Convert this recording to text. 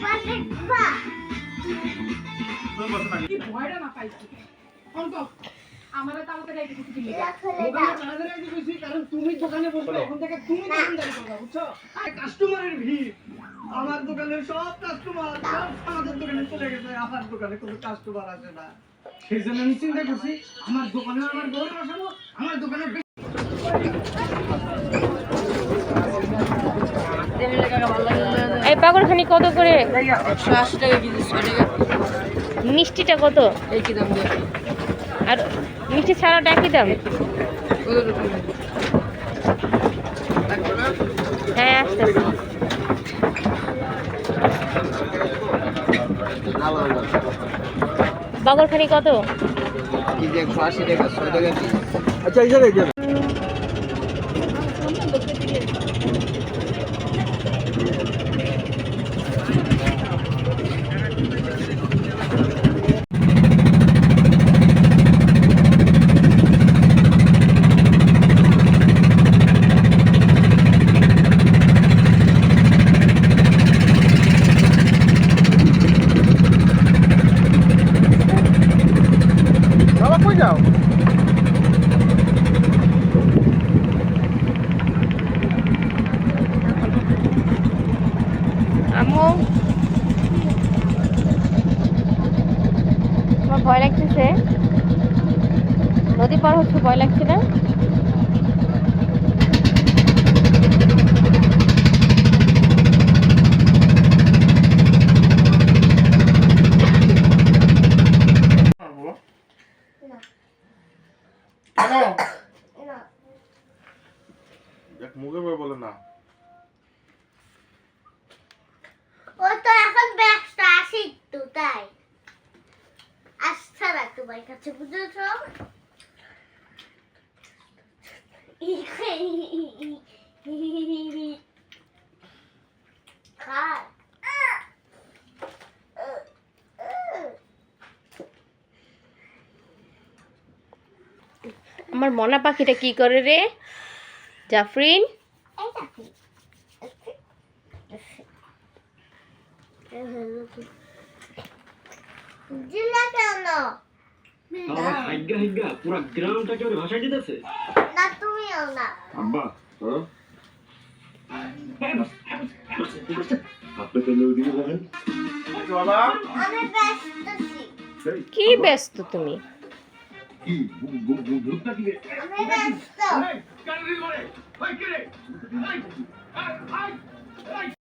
হ্যাঁ। দোকানে কোনো কাস্টমার আসে না। সেই জন্য আমি চিন্তা করছি আমার দোকানে আমার গরু বসাবো আমার দোকানে ভালো লাগে এই পাগলখানি কত করে? মিষ্টিটা কত? আর মিষ্টি ছাড়াটা একই দাম? হ্যাঁ আসতেছি। পাগলখানি কত? কেজি একশো আশি টাকা ছয় টাকা আচ্ছা ভয় লাগতেছে। নদী পার হচ্ছে ভয় লাগছে না? এক মুখে বলে না। ও তো এখন ব্যস্ত তো তাই। না কাছে বুঝেছ খায়। আমার মনা পাখিটা কি করে রে? জাফরিন? জিলা কেন হাইগা হাইগা পুরা গ্রামটা কেউ ভাষায় দিতেছে। না তুমিও না। আব্বা আপনি তাহলে ওইদিকে যাবেন? আমি ব্যস্ত কি ব্যস্ত তুমি? আমি ব্যস্ত।